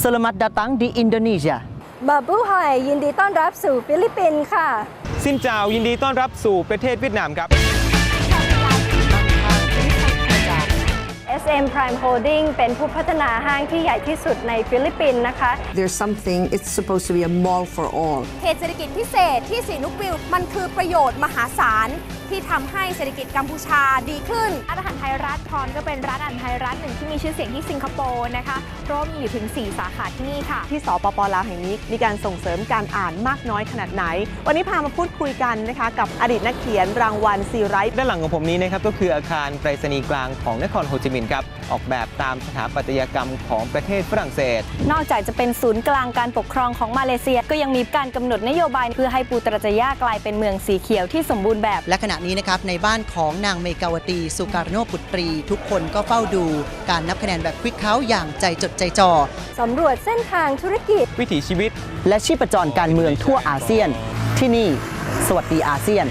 Selamat datang di Indonesia บาบูไฮยินดีต้อนรับสู่ฟิลิปปินส์ค่ะสินเจ้ายินดีต้อนรับสู่ประเทศเวียดนามครับ SM Prime Holding เป็นผู้พัฒนาห้างที่ใหญ่ที่สุดในฟิลิปปินส์นะคะ There's something, it's supposed to be a mall for all. เขตเศรษฐกิจพิเศษที่สีนุกวิว มันคือประโยชน์มหาศาล ที่ทำให้เศรษฐกิจกัมพูชาดีขึ้น ร้านอาหารไทยร้านทอนก็เป็นร้านอาหารไทยร้านหนึ่งที่มีชื่อเสียงที่สิงคโปร์นะคะเพราะว่ามีอยู่ถึง 4 สาขาที่นี่ค่ะ ที่สปปลาวแห่งนี้มีการส่งเสริมการอ่านมากน้อยขนาดไหน วันนี้พามาพูดคุยกันนะคะกับอดีตนักเขียนรางวัลซีไรท์ด้านหลังของผมนี้นะครับก็คืออาคารไปรษณีย์กลางของนครโฮจิมินห์ครับออกแบบตามสถาปัตยกรรมของประเทศฝรั่งเศส นอกจากจะเป็นศูนย์กลางการปกครองของมาเลเซีย ก็ยังมีการกำหนดนโยบาย เพื่อให้ปูตรจยากลายเป็นเมืองสีเขียวที่สมบูรณ์แบบ และขณะนี้นะครับในบ้านของนางเมกาวตีสุการโนปุตรี ทุกคนก็เฝ้าดู การนับคะแนนแบบควิกเขาอย่างใจจดใจจ่อสำรวจเส้นทางธุรกิจ วิถีชีวิต และชีพจรการเมืองทั่วอาเซียน ที่นี่ สวัสดีอาเซียน